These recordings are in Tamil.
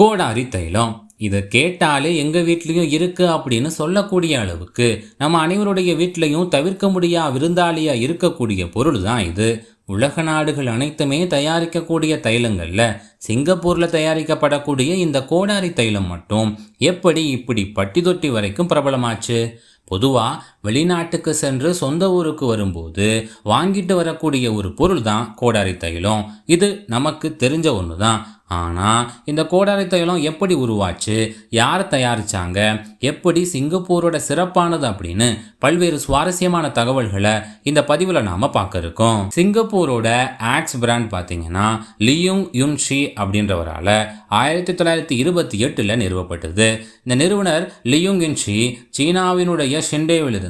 கோடாரி தைலம். இதை கேட்டாலே எங்கள் வீட்லேயும் இருக்குது அப்படின்னு சொல்லக்கூடிய அளவுக்கு நம்ம அனைவருடைய வீட்லேயும் தவிர்க்க முடியா விருந்தாளியாக இருக்கக்கூடிய பொருள் தான் இது. உலக நாடுகள் அனைத்துமே தயாரிக்கக்கூடிய தைலங்களில் சிங்கப்பூரில் தயாரிக்கப்படக்கூடிய இந்த கோடாரி தைலம் மட்டும் எப்படி இப்படி பட்டி தொட்டி வரைக்கும் பிரபலமாச்சு? பொதுவாக வெளிநாட்டுக்கு சென்று சொந்த ஊருக்கு வரும்போது வாங்கிட்டு வரக்கூடிய ஒரு பொருள் தான் கோடாரி தைலம். இது நமக்கு தெரிஞ்ச ஒன்று தான் ஆனால் இந்த கோடாரி தைலம் எப்படி உருவாச்சு? யார் தயாரிச்சாங்க? எப்படி சிங்கப்பூரோட சிறப்பானது அப்படின்னு பல்வேறு சுவாரஸ்யமான தகவல்களை இந்த பதிவில் நாம் பார்க்க இருக்கோம். சிங்கப்பூரோட ஆக்ஸ் பிராண்ட் பார்த்தீங்கன்னா லியுங் யுன்ஷி அப்படின்றவரால் ஆயிரத்தி தொள்ளாயிரத்தி இருபத்தி எட்டில் நிறுவப்பட்டது. இந்த நிறுவனர் லியுங் யுன்ஷி சீனாவினுடைய ஷெண்டேவிலிருந்து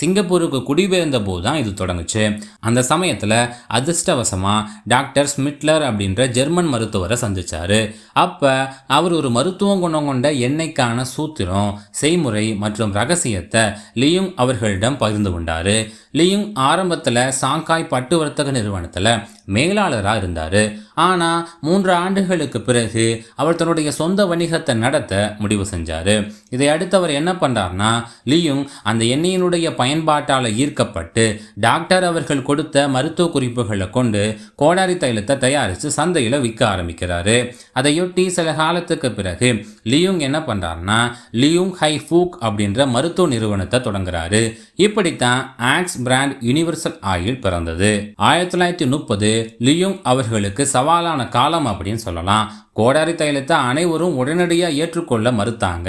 சிங்கப்பூருக்கு குடிபெயர்ந்த போது தான் இது தொடங்குச்சு. அந்த சமயத்தில் அதிர்ஷ்டவசமாக டாக்டர் ஸ்மிட்லர் அப்படின்ற ஜெர்மன் மருத்துவரை சந்தித்தார் அப்போ அவர் ஒரு மருத்துவம் குணம் கொண்ட எண்ணெய்க்கான சூத்திரம் செய்முறை மற்றும் ரகசியத்தை லியுங் அவர்களிடம் பகிர்ந்து கொண்டார். லியுங் ஆரம்பத்தில் சாங்காய் பட்டு வர்த்தக நிறுவனத்தில் மேலாளராக இருந்தார் ஆனால் மூன்று ஆண்டுகளுக்கு பிறகு அவர் தன்னுடைய சொந்த வணிகத்தை நடத்த முடிவு செஞ்சார். இதை அடுத்து அவர் என்ன பண்ணுறார்னா லியுங் அந்த எண்ணெயினுடைய பயன்பாட்டால் ஈர்க்கப்பட்டு டாக்டர் அவர்கள் கொடுத்த மருத்துவ குறிப்புகளை கொண்டு கோடாரி தைலத்தை தயாரித்து சந்தையில் விற்க ஆரம்பிக்கிறாரு. அதையொட்டி சில காலத்துக்கு பிறகு லியுங் என்ன பண்ணுறாருனா லியுங் ஹை ஃபூக் அப்படின்ற மருத்துவ நிறுவனத்தை தொடங்குறாரு. இப்படித்தான் ஆக்ஸ் பிராண்ட் யுனிவர்சல் ஆயில் பிறந்தது. ஆயிரத்தி தொள்ளாயிரத்தி முப்பது லியுங் அவர்களுக்கு சவாலான காலம் அப்படின்னு சொல்லலாம். கோடாரி தைலத்தை அனைவரும் உடனடியாக ஏற்றுக்கொள்ள மறுத்தாங்க.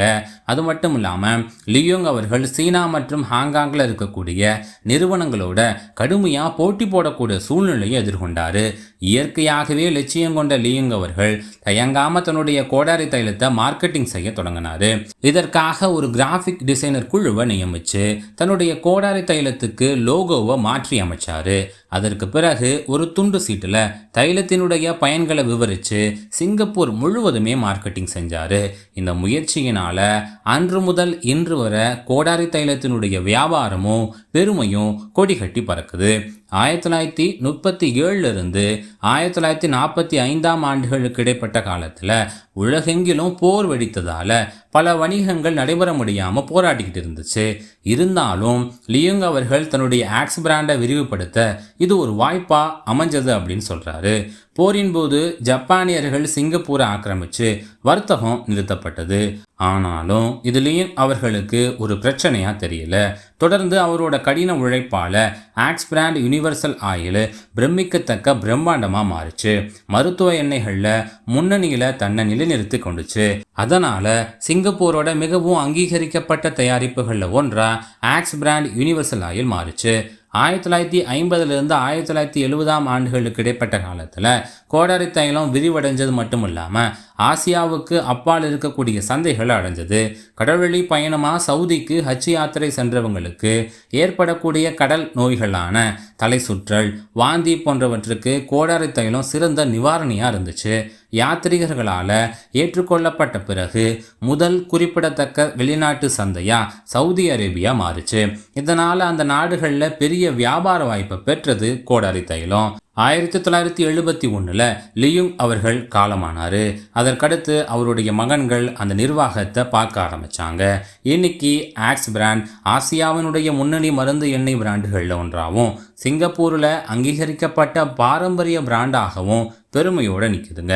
அது மட்டும் இல்லாமல் லியோங் அவர்கள் சீனா மற்றும் ஹாங்காங்கில் இருக்கக்கூடிய நிறுவனங்களோட கடுமையாக போட்டி போடக்கூடிய சூழ்நிலையை எதிர்கொண்டார். இயற்கையாகவே லட்சியம் கொண்ட லியோங் அவர்கள் தயங்காமல் தன்னுடைய கோடாரி தைலத்தை மார்க்கெட்டிங் செய்ய தொடங்கினார். இதற்காக ஒரு கிராஃபிக் டிசைனர் குழுவை நியமித்து தன்னுடைய கோடாரி தைலத்துக்கு லோகோவை மாற்றி அமைச்சார். அதற்கு பிறகு ஒரு துண்டு சீட்டில் தைலத்தினுடைய பயன்களை விவரித்து சிங்கப்பூர் முழுவதுமே மார்க்கெட்டிங் செஞ்சார். இந்த முயற்சியினால் அன்று முதல் இன்று வரை கோடாரி தைலத்தினுடைய வியாபாரமும் பெருமையும் கொடி கட்டி பறக்குது. ஆயிரத்தி தொள்ளாயிரத்தி முப்பத்தி ஏழுலேருந்து ஆயிரத்தி தொள்ளாயிரத்தி நாற்பத்தி ஐந்தாம் ஆண்டுகளுக்கு இடைப்பட்ட காலத்தில் உலகெங்கிலும் போர் வெடித்ததால் பல வணிகங்கள் நடைபெற முடியாமல் போராடிக்கிட்டு இருந்துச்சு. இருந்தாலும் லியோங் அவர்கள் தன்னுடைய ஆக்ஸ் பிராண்டை விரிவுபடுத்த இது ஒரு வாய்ப்பாக அமைஞ்சது அப்படின்னு சொல்கிறாரு போரின் போது ஜப்பானியர்கள் சிங்கப்பூரை ஆக்கிரமித்து வர்த்தகம் நிறுத்தப்பட்டது. ஆனாலும் இதுலேயும் அவர்களுக்கு ஒரு பிரச்சனையாக தெரியல. தொடர்ந்து அவரோட கடின உழைப்பால் ஆக்ஸ் பிராண்ட் யுனிவர்சல் ஆயில் பிரமிக்கத்தக்க பிரம்மாண்டமாக மாறுச்சு. மருத்துவ எண்ணெய்களில் முன்னணியில் தன்னை நிலைநிறுத்தி கொண்டுச்சு. அதனால் சிங்கப்பூரோட மிகவும் அங்கீகரிக்கப்பட்ட தயாரிப்புகளில் ஒன்றாக ஆக்ஸ் பிராண்ட் யுனிவர்சல் ஆயில் மாறுச்சு. ஆயிரத்தி தொள்ளாயிரத்தி ஐம்பதுலேருந்து ஆயிரத்தி தொள்ளாயிரத்தி எழுபதாம் ஆண்டுகளுக்கு இடைப்பட்ட காலத்தில் கோடாரி தைலம் விரிவடைஞ்சது மட்டும் இல்லாமல் ஆசியாவுக்கு அப்பால் இருக்கக்கூடிய சந்தைகள் அடைஞ்சது. கடல்வழி பயணமாக சவுதிக்கு ஹஜ் யாத்திரை சென்றவங்களுக்கு ஏற்படக்கூடிய கடல் நோய்களான தலை சுற்றல் வாந்தி போன்றவற்றுக்கு கோடாரி தைலம் சிறந்த நிவாரணியாக இருந்துச்சு. யாத்ரீகர்களால் ஏற்றுக்கொள்ளப்பட்ட பிறகு முதல் குறிப்பிடத்தக்க வெளிநாட்டு சந்தையாக சவுதி அரேபியா மாறுச்சு. இதனால் அந்த நாடுகளில் பெரிய வியாபார வாய்ப்பை பெற்றது கோடாரி தைலம். ஆயிரத்தி தொள்ளாயிரத்தி எழுபத்தி ஒன்றில் லியுங் அவர்கள் காலமானார். அதற்கடுத்து அவருடைய மகன்கள் அந்த நிர்வாகத்தை பார்க்க ஆரம்பித்தாங்க இன்னைக்கு ஆக்ஸ் பிராண்ட் ஆசியாவினுடைய முன்னணி மருந்து எண்ணெய் பிராண்டுகளில் ஒன்றாகவும் சிங்கப்பூரில் அங்கீகரிக்கப்பட்ட பாரம்பரிய பிராண்டாகவும் பெருமையோடு நிற்குதுங்க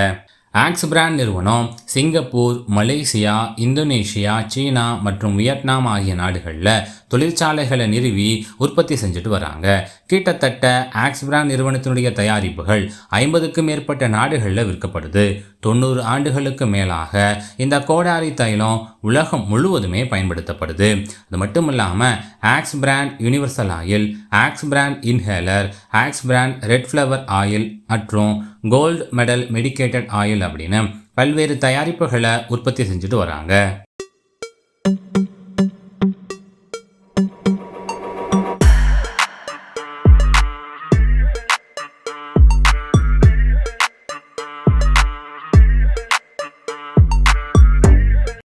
ஆக்ஸ் பிராண்ட் நிறுவனம் சிங்கப்பூர் மலேசியா இந்தோனேஷியா சீனா மற்றும் வியட்நாம் ஆகிய நாடுகளில் தொழிற்சாலைகளை நிறுவி உற்பத்தி செஞ்சுட்டு வராங்க. கிட்டத்தட்ட ஆக்ஸ் பிராண்ட் நிறுவனத்தினுடைய தயாரிப்புகள் ஐம்பதுக்கும் மேற்பட்ட நாடுகளில் விற்கப்படுது. தொண்ணூறு ஆண்டுகளுக்கு மேலாக இந்த கோடாரி தைலம் உலகம் முழுவதுமே பயன்படுத்தப்படுது. அது மட்டும் இல்லாமல் Axe Brand Universal Oil Axe Brand inhaler Axe Brand Red Flower Oil மற்றும் கோல்டு மெடல் மெடிக்கேட்டட் ஆயில் அப்படின்னு பல்வேறு தயாரிப்புகளை உற்பத்தி செஞ்சுட்டு வராங்க.